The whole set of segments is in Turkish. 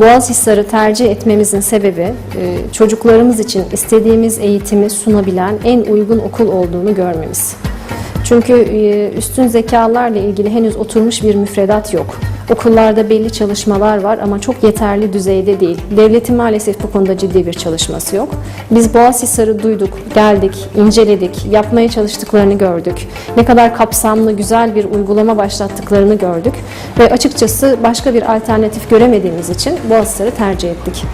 Boğazihisar'ı tercih etmemizin sebebi e, çocuklarımız için istediğimiz eğitimi sunabilen en uygun okul olduğunu görmemiz. Çünkü e, üstün zekalarla ilgili henüz oturmuş bir müfredat yok. Okullarda belli çalışmalar var ama çok yeterli düzeyde değil. Devletin maalesef bu konuda ciddi bir çalışması yok. Biz Boğazihisar'ı duyduk, geldik, inceledik, yapmaya çalıştıklarını gördük. Ne kadar kapsamlı, güzel bir uygulama başlattıklarını gördük. Ve açıkçası başka bir alternatif göremediğimiz için Boğazihisar'ı tercih ettik.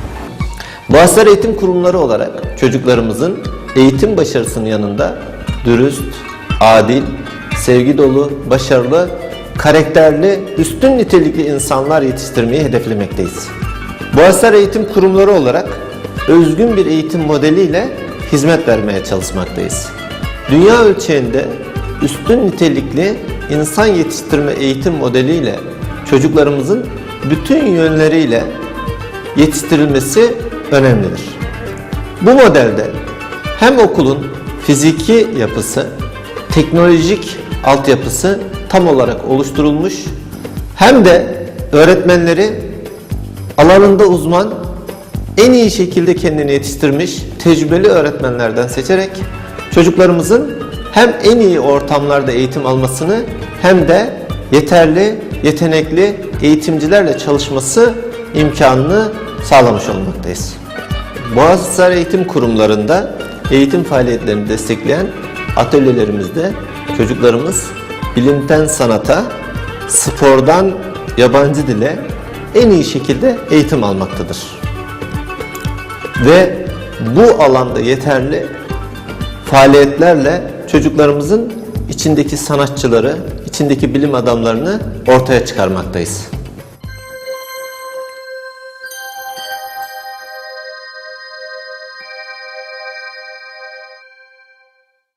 Boğaziçi Eğitim Kurumları olarak çocuklarımızın eğitim başarısının yanında dürüst, adil, sevgi dolu, başarılı, karakterli, üstün nitelikli insanlar yetiştirmeyi hedeflemekteyiz. Boğaziçi Eğitim Kurumları olarak özgün bir eğitim modeliyle hizmet vermeye çalışmaktayız. Dünya ölçeğinde üstün nitelikli insan yetiştirme eğitim modeliyle çocuklarımızın bütün yönleriyle yetiştirilmesi önemlidir. Bu modelde hem okulun fiziki yapısı, teknolojik altyapısı tam olarak oluşturulmuş hem de öğretmenleri alanında uzman, en iyi şekilde kendini yetiştirmiş tecrübeli öğretmenlerden seçerek çocuklarımızın hem en iyi ortamlarda eğitim almasını hem de yeterli, yetenekli eğitimcilerle çalışması imkanını sağlamış olmaktayız. Boğaziçi Eğitim Kurumlarında eğitim faaliyetlerini destekleyen atölyelerimizde çocuklarımız bilimden sanata, spordan yabancı dile en iyi şekilde eğitim almaktadır. Ve bu alanda yeterli faaliyetlerle çocuklarımızın içindeki sanatçıları, içindeki bilim adamlarını ortaya çıkarmaktayız.